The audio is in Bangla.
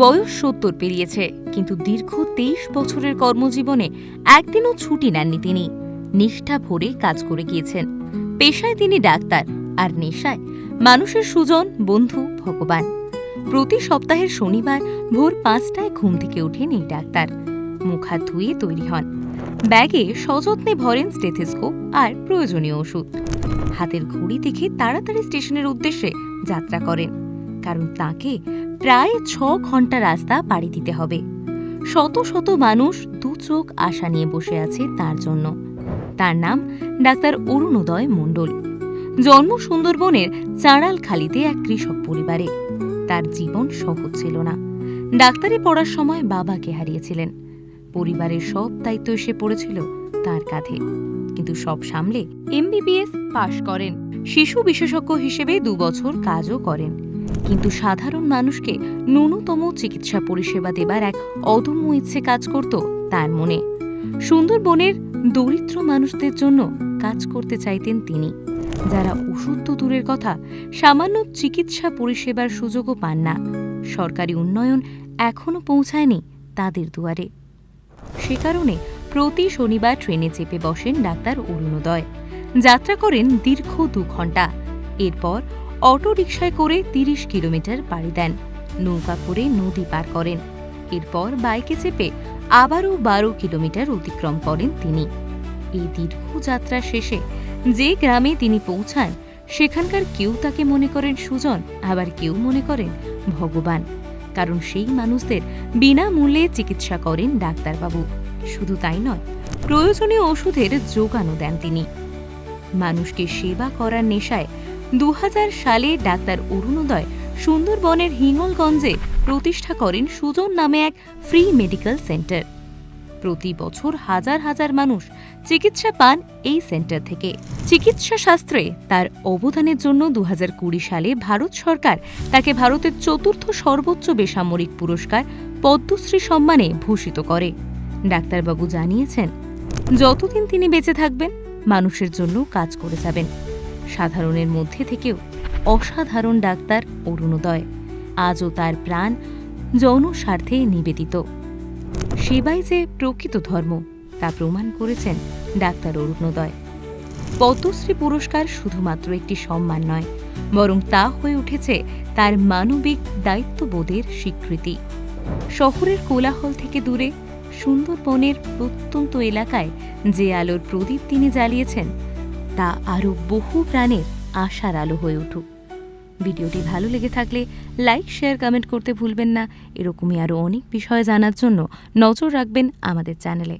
বয়স সত্তর পেরিয়েছে, কিন্তু দীর্ঘ তেইশ বছরের কর্মজীবনে একদিনও ছুটি নেননি তিনি। নিষ্ঠা ভরে কাজ করে গিয়েছেন। পেশায় তিনি ডাক্তার, আর নেশায় মানুষের সুজন, বন্ধু, ভগবান। প্রতি সপ্তাহের শনিবার ভোর পাঁচটায় ঘুম থেকে ওঠেন এই ডাক্তার। মুখ হাত ধুয়ে তৈরি হন। ব্যাগে সযত্নে ভরেন স্টেথেস্কোপ আর প্রয়োজনীয় ওষুধ। হাতের ঘড়ি দেখে তাড়াতাড়ি স্টেশনের উদ্দেশ্যে যাত্রা করেন। কারণ তাকে প্রায় ছ ঘণ্টা রাস্তা পাড়ি দিতে হবে। শত শত মানুষ দু চোখ আশা নিয়ে বসে আছে তার জন্য। তার নাম ডাক্তার অরুণোদয় মণ্ডল। জন্ম সুন্দরবনের চাঁড়াল খালিতে এক কৃষক পরিবারে। তার জীবন সহজ ছিল না। ডাক্তারি পড়ার সময় বাবাকে হারিয়েছিলেন। পরিবারের সব দায়িত্ব এসে পড়েছিল তার কাঁধে। কিন্তু সব সামলে এমবিবিএস পাশ করেন। শিশু বিশেষজ্ঞ হিসেবে দু বছর কাজও করেন। কিন্তু সাধারণ মানুষকে ন্যূনতম চিকিৎসা পরিষেবা দেবার এক অদম্য ইচ্ছে কাজ করত তার মনে। সুন্দরবনের দরিদ্র মানুষদের জন্য কাজ করতে চাইতেন তিনি। যারা ওষুধ দূরের কথা, সামান্য চিকিৎসা পরিষেবার সুযোগও পান না। সরকারি উন্নয়ন এখনও পৌঁছায়নি তাদের দুয়ারে। সে কারণে প্রতি শনিবার ট্রেনে চেপে বসেন ডাক্তার অরুণোদয়। যাত্রা করেন দীর্ঘ দু ঘণ্টা এরপর অটো রিকশায় করে তিরিশ কিলোমিটার পাড়ি দেন। নৌকা করে নদী পার করেন। এরপর বাইকে চেপে আবারও বারো কিলোমিটার অতিক্রম করেন তিনি। এই দীর্ঘ যাত্রা শেষে যে গ্রামে তিনি পৌঁছান, সেখানকার কেউ তাকে মনে করেন সুজন, আবার কেউ মনে করেন ভগবান। কারণ সেই মানুষদের বিনামূল্যে চিকিৎসা করেন ডাক্তারবাবু। শুধু তাই নয়, প্রয়োজনীয় ওষুধের যোগানও দেন তিনি। মানুষকে সেবা করার নেশায় দু হাজার সালে ডাক্তার অরুণোদয় সুন্দরবনের হিঙ্গলগঞ্জে প্রতিষ্ঠা করেন সুজন নামে এক ফ্রি মেডিকেল সেন্টার প্রতি বছর হাজার হাজার মানুষ চিকিৎসা পান এই সেন্টার থেকে। চিকিৎসা শাস্ত্রে তার অবদানের জন্য দুহাজার কুড়ি সালে ভারত সরকার তাকে ভারতের চতুর্থ সর্বোচ্চ বেসামরিক পুরস্কার পদ্মশ্রী সম্মানে ভূষিত করে। ডাক্তারবাবু জানিয়েছেন, যতদিন তিনি বেঁচে থাকবেন, মানুষের জন্য কাজ করে যাবেন। সাধারণের মধ্যে থেকেও অসাধারণ ডাক্তার অরুণোদয়। আজও তার প্রাণ জনস্বার্থে নিবেদিত। সেবাই যে প্রকৃত ধর্ম, তা প্রমাণ করেছেন ডাক্তার অরুণোদয়। পদ্মশ্রী পুরস্কার শুধুমাত্র একটি সম্মান নয়, বরং তা হয়ে উঠেছে তার মানবিক দায়িত্ববোধের স্বীকৃতি। শহরের কোলাহল থেকে দূরে সুন্দরবনের প্রত্যন্ত এলাকায় যে আলোর প্রদীপ তিনি জ্বালিয়েছেন তা আরও বহু প্রাণের আশার আলো হয়ে উঠুক। ভিডিওটি ভালো লেগে থাকলে লাইক, শেয়ার, কমেন্ট করতে ভুলবেন না। এরকমই আরও অনেক বিষয় জানার জন্য নজর রাখবেন আমাদের চ্যানেলে।